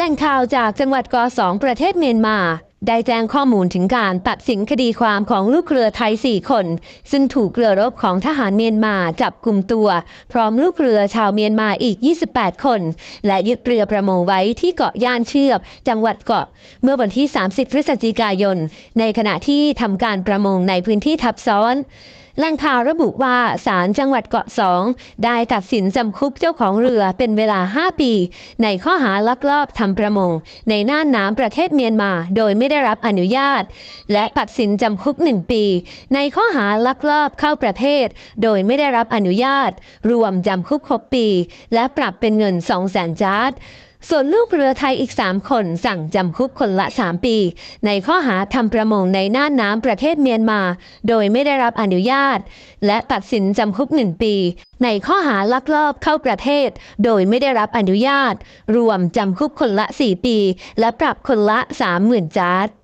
แหล่งข่าวจากจังหวัดกอสองประเทศเมียนมา ได้แจ้งข้อมูลถึงการตัดสินคดีความของลูกเรือไทย 4 คน ซึ่งถูกเรือรบของทหารเมียนมาจับกลุ่มตัว พร้อมลูกเรือชาวเมียนมาอีก 28 คน และยึดเรือประมงไว้ที่เกาะย่านเชือบ จังหวัดเกาะ เมื่อวันที่ 30 พฤศจิกายน ในขณะที่ทำการประมงในพื้นที่ทับซ้อน แหล่งข่าวระบุว่าศาลจังหวัดเกาะสองได้ตัดสินจำคุกเจ้าของเรือเป็นเวลา 5 ปี ในข้อหาลักลอบทำประมง ในน่านน้ำประเทศเมียนมา โดยไม่ได้รับอนุญาต และตัดสินจำคุก 1 ปี ในข้อหาลักลอบเข้าประเทศ โดยไม่ได้รับอนุญาต รวมจำคุก 6 ปี และปรับเป็นเงิน 2 0 0 0 0จาร์ด ส่วนลูกเรือไทยอีก 3 คนสั่งจำคุกคนละ 3 ปี ในข้อหาทำประมงในน่านน้ำประเทศเมียนมา โดยไม่ได้รับอนุญาต และตัดสินจำคุก 1 ปี ในข้อหาลักลอบเข้าประเทศ โดยไม่ได้รับอนุญาต รวมจำคุกคนละ 4 ปี และปรับคนละ 30,000จาร์